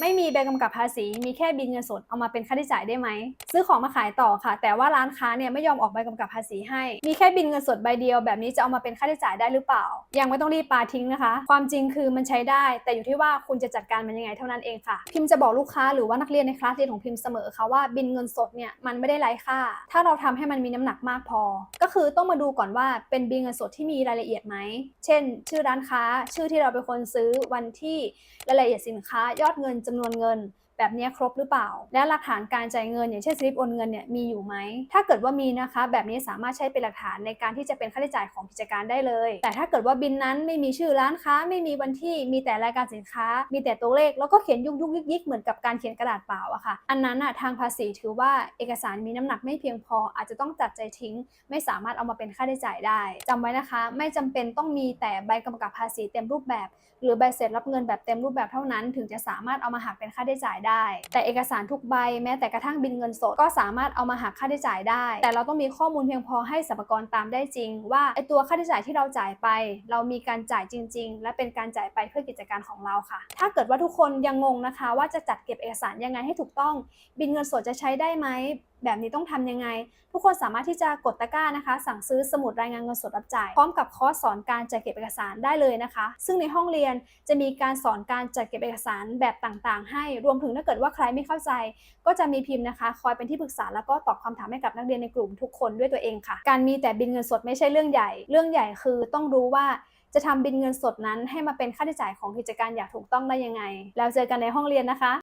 ไม่มีใบกำกับภาษี มีแค่บินเงินสดเอามาเป็นค่าใช้จ่ายได้ไหม ซื้อของมาขายต่อค่ะ แต่ว่าร้านค้าเนี่ยไม่ยอมออกใบกำกับภาษีให้ มีแค่บินเงินสดใบเดียวแบบนี้จะเอามาเป็นค่าใช้จ่ายได้หรือเปล่า ยังไม่ต้องรีบปาทิ้งนะคะ ความจริงคือมันใช้ได้ แต่อยู่ที่ว่าคุณจะจัดการมันยังไงเท่านั้นเองค่ะ พิมพ์จะบอกลูกค้าหรือว่านักเรียนในคลาสเรียนของพิมพ์เสมอค่ะว่าบินเงินสดเนี่ยมันไม่ได้ไร้ค่า ถ้าเราทำให้มันมีน้ำหนักมากพอ ก็คือต้องมาดูก่อนว่าเป็นบินเงินสดที่มีรายละเอียดไหม เช่น ชื่อร้านค้า ชื่อที่เราเป็นคนซื้อวันที่รายละเอียดสินค้ายอดเงินจำนวนเงินแบบนี้ครบหรือเปล่า และหลักฐานการจ่ายเงิน อย่างเช่นสลิปโอนเงินเนี่ยมีอยู่ไหม ถ้าเกิดว่ามีนะคะ แบบนี้สามารถใช้เป็นหลักฐานในการที่จะเป็นค่าใช้จ่ายของกิจการได้เลย แต่ถ้าเกิดว่าบินนั้นไม่มีชื่อร้านค้า ไม่มีวันที่มีแต่รายการสินค้า มีแต่ตัวเลข แล้วก็เขียนยุกยุกยิกยิกเหมือนกับการเขียนกระดาษเปล่าอะค่ะ อันนั้นอะทางภาษีถือว่าเอกสารมีน้ำหนักไม่เพียงพอ อาจจะต้องตัดใจทิ้ง ไม่สามารถเอามาเป็นค่าใช้จ่ายได้จำไว้นะคะ ไม่จำเป็นต้องมีแต่ใบกำกับภาษีเต็มรูปแบบ หรือใบเสร็จรับเงินแบบเต็มรูปแบบเท่านั้น ถึงจะสามารถเอามาหักเป็นค่าใช้จ่ายได้ แต่เอกสารทุกใบแม้แต่กระทั่งบินเงินสดก็สามารถเอามาหักค่าใช้จ่ายได้ แต่เราต้องมีข้อมูลเพียงพอให้สรรพากรตามได้จริง ว่าไอตัวค่าใช้จ่ายที่เราจ่ายไป เรามีการจ่ายจริง ๆ และเป็นการจ่ายไปเพื่อกิจการของเราค่ะ ถ้าเกิดว่าทุกคนยังงงนะคะ ว่าจะจัดเก็บเอกสารยังไงให้ถูกต้อง บินเงินสดจะใช้ได้ไหมแบบนี้ต้องทำยังไง ทุกคนสามารถที่จะกดตะกร้านะคะ สั่งซื้อสมุดรายงานเงินสดรับจ่าย พร้อมกับคอร์สสอนการจัดเก็บเอกสารได้เลยนะคะ ซึ่งในห้องเรียนจะมีการสอนการจัดเก็บเอกสารแบบต่างๆ ให้รวมถึงถ้าเกิดว่าใครไม่เข้าใจ ก็จะมีพิมพ์นะคะ คอยเป็นที่ปรึกษาแล้วก็ตอบคำถามให้กับนักเรียนในกลุ่มทุกคนด้วยตัวเองค่ะ การมีแต่บินเงินสดไม่ใช่เรื่องใหญ่ เรื่องใหญ่คือต้องรู้ว่าจะทำบินเงินสดนั้นให้มาเป็นค่าใช้จ่ายของกิจการอย่างถูกต้องได้ยังไง แล้วเจอกันในห้องเรียนนะคะ